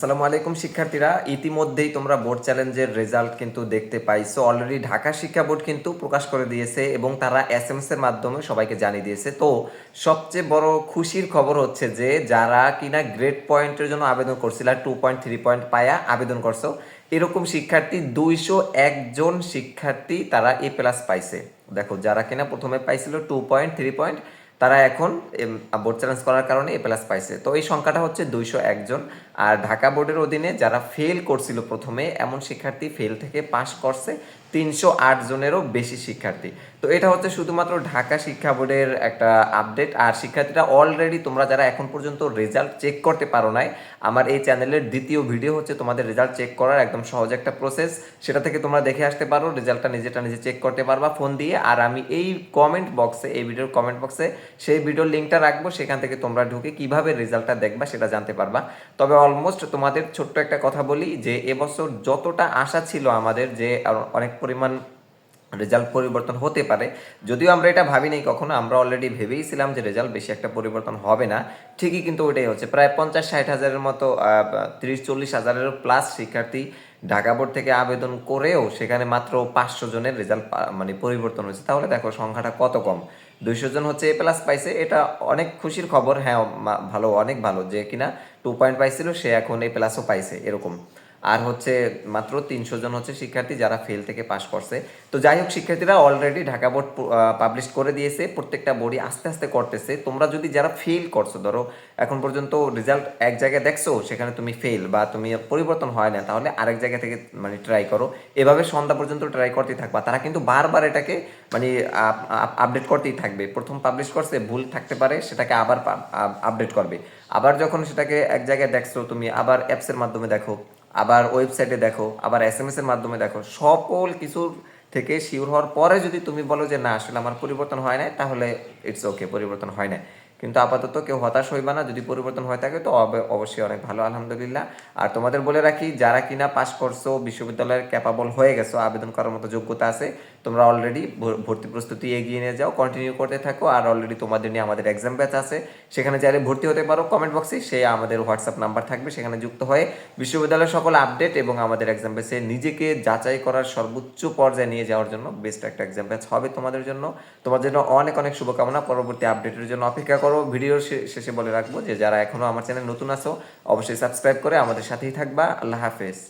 আসসালামু আলাইকুম, শিক্ষার্থীরা। ইতিমধ্যেই তোমরা বোর্ড চ্যালেঞ্জের রেজাল্ট কিন্তু দেখতে পাইছো। অলরেডি ঢাকা শিক্ষা বোর্ড কিন্তু প্রকাশ করে দিয়েছে এবং তারা এস এম এর মাধ্যমে সবাইকে জানিয়ে দিয়েছে। তো সবচেয়ে বড় খুশির খবর হচ্ছে যে, যারা কিনা গ্রেড পয়েন্টের জন্য আবেদন করছিল টু পয়েন্ট থ্রি পয়েন্ট পায়া আবেদন করছ, এরকম শিক্ষার্থী দুইশো একজন শিক্ষার্থী তারা এ প্লাস পাইছে। দেখো, যারা কিনা প্রথমে পাইছিল টু পয়েন্ট থ্রি পয়েন্ট তারা এখন বোর্ড চ্যালেঞ্জ করার কারণে এ প্লাস পাইছে। তো এই সংখ্যাটা হচ্ছে দুইশো একজন আর ঢাকা বোর্ডের অধীনে যারা ফেল করছিল প্রথমে, এমন শিক্ষার্থী ফেল থেকে পাশ করছে। তিনশো আট জনেরও বেশি শিক্ষার্থী। তো এটা হচ্ছে শুধুমাত্র ঢাকা শিক্ষা বোর্ডের একটা আপডেট। আর শিক্ষার্থীরা অলরেডি তোমরা যারা এখন পর্যন্ত রেজাল্ট চেক করতে পারো নাই, আমার এই চ্যানেলের দ্বিতীয় ভিডিও হচ্ছে তোমাদের রেজাল্ট চেক করার একদম সহজ একটা প্রসেস সেটা থেকে তোমরা দেখে আসতে পারো রেজাল্টটা নিজেটা নিজে চেক করতে পারবা ফোন দিয়ে। আর আমি এই কমেন্ট বক্সে এই ভিডিওর কমেন্ট বক্সে সেই ভিডিওর লিঙ্কটা রাখব, সেখান থেকে তোমরা ঢুকে কীভাবে রেজাল্টটা দেখবা সেটা জানতে পারবা। তবে অলমোস্ট তোমাদের ছোট্ট একটা কথা বলি যে, এবছর যতটা আশা ছিল আমাদের যে অনেক পরিমাণ রেজাল্ট পরিবর্তন হতে পারে। যদিও আমরা এটা ভাবি নাই কখনো, আমরা অলরেডি ভেবেইছিলাম যে রেজাল্ট বেশি একটা পরিবর্তন হবে না। ঠিকই কিন্তু ওটাই হচ্ছে। প্রায় পঞ্চাশ ষাট হাজারের মতো তিরিশ চল্লিশ হাজারেরও প্লাস শিক্ষার্থী ঢাকা বোর্ড থেকে আবেদন করেও সেখানে মাত্র পাঁচশো জনের রেজাল্ট মানে পরিবর্তন হয়েছে। তাহলে দেখো সংখ্যাটা কত কম? দুইশো জন হচ্ছে এ প্লাস পাইছে। এটা অনেক খুশির খবর। হ্যাঁ ভালো, অনেক ভালো। যে কিনা টু পয়েন্ট পাইছিল সে এখন এ প্লাসও পাইছে, এরকম। আর হচ্ছে মাত্র তিনশো জন হচ্ছে শিক্ষার্থী যারা ফেল থেকে পাশ করছে। তো যাই হোক, শিক্ষার্থীরা অলরেডি ঢাকা বোর্ড পাবলিশ করে দিয়েছে, প্রত্যেকটা বোর্ডই আস্তে আস্তে করতেছে। তোমরা যদি যারা ফেল করছ, ধরো এখন পর্যন্ত রেজাল্ট এক জায়গায় দেখছ, সেখানে তুমি ফেল বা তুমি পরিবর্তন হয় না, তাহলে আরেক জায়গা থেকে মানে ট্রাই করো। এভাবে সন্ধ্যা পর্যন্ত ট্রাই করতেই থাকবা। তারা কিন্তু বারবার এটাকে মানে আপডেট করতেই থাকবে। প্রথম পাবলিশ করছে, ভুল থাকতে পারে, সেটাকে আবার আপডেট করবে। আবার যখন সেটাকে এক জায়গায় দেখছ, তুমি আবার অ্যাপসের মাধ্যমে দেখো। আবার ওয়েবসাইটে দেখো, আবার এস এম এর মাধ্যমে দেখো, সকল কিছুর থেকে শিওর হওয়ার পরে যদি তুমি বলো যে না, আসলে আমার পরিবর্তন হয় নাই, তাহলে ইটস ওকে পরিবর্তন হয় না কিন্তু আপাতত কেউ হতাশ হইবা না, যদি পরিবর্তন হয়ে থাকে তো অব- অবশ্যই অনেক ভালো, আলহামদুলিল্লাহ। আর তোমাদের বলে রাখি, যারা কিনা পাশ করছ, বিশ্ববিদ্যালয়ের ক্যাপাবল হয়ে গেছো, আবেদন করার মতো যোগ্যতা আছে, তোমরা অলরেডি ভর্তি প্রস্তুতি এগিয়ে নিয়ে যাও কন্টিনিউ করতে থাকো, আর অলরেডি তোমাদের নিয়ে আমাদের এক্সাম ব্যাচ আছে। সেখানে চাইলে ভর্তি হতে পারো কমেন্ট বক্সে সে আমাদের হোয়াটসঅ্যাপ নাম্বার থাকবে, সেখানে যুক্ত হয়ে বিশ্ববিদ্যালয়ের সকল আপডেট এবং আমাদের এক্সাম ব্যাচে নিজেকে যাচাই করার সর্বোচ্চ পর্যায়ে নিয়ে যাওয়ার জন্য বেস্ট একটা এক্সাম ব্যাচ হবে তোমাদের জন্য। তোমার জন্য অনেক অনেক শুভকামনা, পরবর্তী আপডেটের জন্য অপেক্ষা করো। ভিডিওর ভিডিও শেষে বলে রাখব যে যারা এখনও আমার চ্যানেল নতুন আছো, অবশ্যই সাবস্ক্রাইব করে আমাদের সাথেই থাকবা। আল্লাহ হাফেজ।